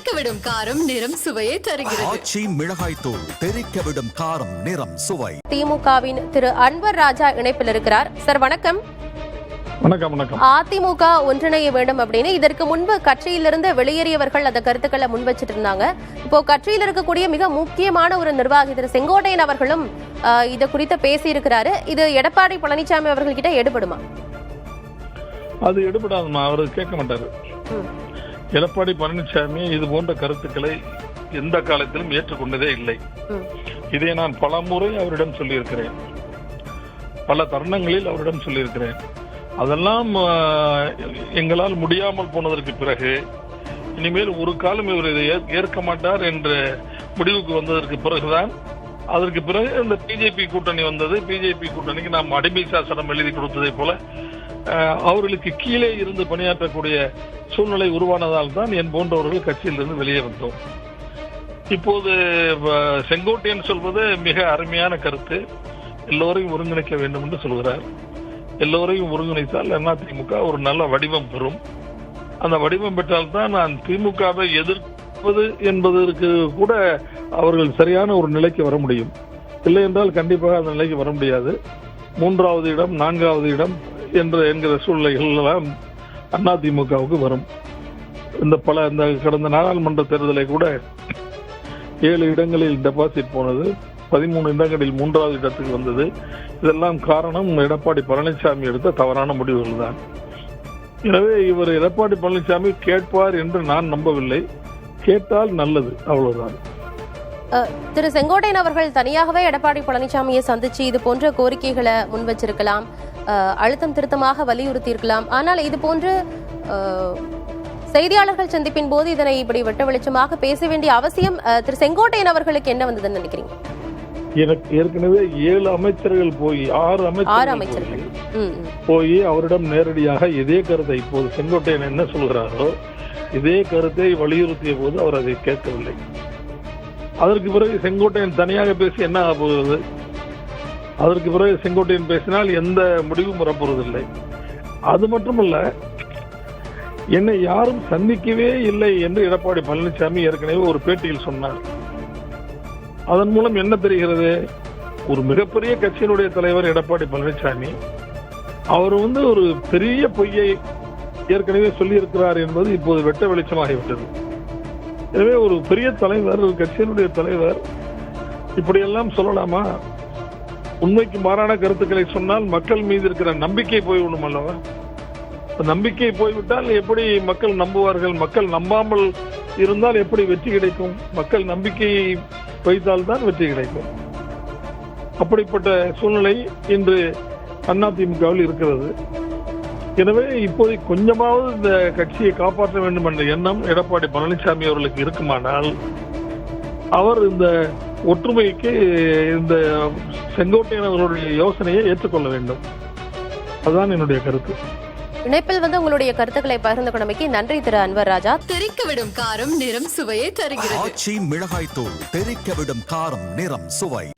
தெறிக்க விடும் காரம் நிறம் சுவையை தருகிறது. ஆச்சி மிளகாய் தூள் தெறிக்க விடும் காரம் நிறம் சுவை. திமுகவின் திரு அன்வர் ராஜா இணைப்பில் இருக்கிறார். சார் வணக்கம். வணக்கம் வணக்கம். அதிமுக ஒன்றிணைய வேண்டும் அப்படின்னு இதற்கு முன்பு கட்சியிலிருந்து வெளியேறியவர்கள் அந்த கருத்துக்களை முன் வச்சிட்டு இருந்தாங்க. இப்போ கட்சியில் இருக்கக்கூடிய மிக முக்கியமான ஒரு நிர்வாகி திரு செங்கோட்டையன் அவர்களும் இது குறித்து பேசியிருக்கிறாரு. இது எடப்பாடி பழனிசாமி அவர்கள் கிட்ட எடுபடுமா? அது எடுபடாதுமா அவரு கேட்க மாட்டாரு. எடப்பாடி பழனிசாமி இது போன்ற கருத்துக்களை எந்த காலத்திலும் ஏற்றுக்கொண்டதே இல்லை. இதை நான் பல முறை அவரிடம் சொல்லியிருக்கிறேன். பல தருணங்களில் அவரிடம் சொல்லியிருக்கிறேன். அதெல்லாம் எங்களால் முடியாமல் போனதற்கு பிறகு இனிமேல் ஒரு காலம் இவர் இதை ஏற்- ஏற்க மாட்டார் என்ற முடிவுக்கு வந்ததற்கு பிறகுதான் அதற்கு பிறகு இந்த பிஜேபி கூட்டணி வந்தது. பிஜேபி கூட்டணிக்கு நாம் அடிமை சாசனம் எழுதி கொடுத்ததை போல அவர்களுக்கு கீழே இருந்து பணியாற்றக்கூடிய சூழ்நிலை உருவானதால் தான் என் போன்றவர்கள் கட்சியிலிருந்து வெளியே வந்தோம். இப்போது செங்கோட்டையன் சொல்வது மிக அருமையான கருத்து. எல்லோரையும் ஒருங்கிணைக்க வேண்டும் என்று சொல்கிறார். எல்லோரையும் ஒருங்கிணைத்தால் அதிமுக ஒரு நல்ல வடிவம் பெறும். அந்த வடிவம் பெற்றால்தான் நான் திமுகவை எதிர்ப்பது என்பதற்கு கூட அவர்கள் சரியான ஒரு நிலைக்கு வர முடியும். இல்லை என்றால் கண்டிப்பாக அந்த நிலைக்கு வர முடியாது. மூன்றாவது இடம் நான்காவது இடம் என்ற என்கிற சூழ்நிலைகள் எல்லாம் அதிமுகவுக்கு வரும். இந்த பல இந்த கடந்த நாடாளுமன்ற தேர்தலை கூட ஏழு இடங்களில் டெபாசிட் போனது பதிமூணு இடங்களில் மூன்றாவது இடத்துக்கு வந்தது. இதெல்லாம் காரணம் எடப்பாடி பழனிசாமி எடுத்த தவறான முடிவுகள் தான் எனவே இவர் எடப்பாடி பழனிசாமி கேட்பார் என்று நான் நம்பவில்லை. கேட்டால் நல்லது அவ்வளவுதான். திரு செங்கோட்டையன் அவர்கள் தனியாகவே எடப்பாடி பழனிசாமியை சந்திச்சு இது போன்ற கோரிக்கைகளை முன் வச்சிருக்கலாம் அழுத்தம் திருத்தமாக வலியுறுத்தி இருக்கலாம் ஆனால் இது போன்று செய்தியாளர்கள் சந்திப்பின் போது இதனை இப்படி வெட்ட வெளிச்சமாக பேச வேண்டிய அவசியம் திரு செங்கோட்டையன் அவர்களுக்கு என்ன வந்ததுன்னு நினைக்கிறீங்க? எனக்கு ஏற்கனவே ஏழு அமைச்சர்கள் போய் ஆறு அமைச்சர்கள். போய் அவரிடம் நேரடியாக இதே கருத்தை இப்போது செங்கோட்டையன் என்ன சொல்கிறாரோ இதே கருத்தை வலியுறுத்திய போது அவர் அதை கேட்கவில்லை. அதற்கு பிறகு செங்கோட்டையன் தனியாக பேசி என்ன ஆக போகிறது? அதற்கு பிறகு செங்கோட்டையன் பேசினால் எந்த முடிவும் வரப்போவதில்லை அது மட்டுமல்ல என்னை யாரும் சந்திக்கவே இல்லை என்று எடப்பாடி பழனிசாமி ஏற்கனவே ஒரு பேட்டியில் சொன்னார். அதன் மூலம் என்ன தெரிகிறது? ஒரு மிகப்பெரிய கட்சியினுடைய தலைவர் எடப்பாடி பழனிசாமி அவர் வந்து ஒரு பெரிய பொய்யை ஏற்கனவே சொல்லியிருக்கிறார் என்பது இப்போது வெட்ட வெளிச்சமாகிவிட்டது. எனவே ஒரு பெரிய தலைவர் ஒரு கட்சியினுடைய தலைவர் இப்படியெல்லாம் சொல்லலாமா? உண்மைக்கு மாறான கருத்துக்களை சொன்னால் மக்கள் மீது இருக்கிற நம்பிக்கை போய்விடும் அல்லவா? நம்பிக்கை போய்விட்டால் எப்படி மக்கள் நம்புவார்கள்? மக்கள் நம்பாமல் இருந்தால் எப்படி வெற்றி கிடைக்கும்? மக்கள் நம்பிக்கை வைத்தால்தான் வெற்றி கிடைக்கும். அப்படிப்பட்ட சூழ்நிலை இன்று அதிமுகவில் இருக்கிறது. எனவே இப்போதைக்கு கொஞ்சமாவது இந்த கட்சியை காப்பாற்ற வேண்டும் என்ற எண்ணம் எடப்பாடி பழனிசாமி அவர்களுக்கு இருக்குமானால் அவர் இந்த ஒற்றுமைக்கு இந்த செங்கோட்டையன் அவர்களுடைய யோசனையை ஏற்றுக்கொள்ள வேண்டும். அதுதான் என்னுடைய கருத்து. இணைப்பில் வந்து உங்களுடைய கருத்துக்களை பகிர்ந்து கொண்டமைக்கு நன்றி திரு அன்வர் ராஜா. தெறிக்க விடும் காரம் நிறம் சுவையை தருகிறது. ஆச்சி மிளகாய் தூள் தெறிக்க விடும் காரம் நிறம் சுவை.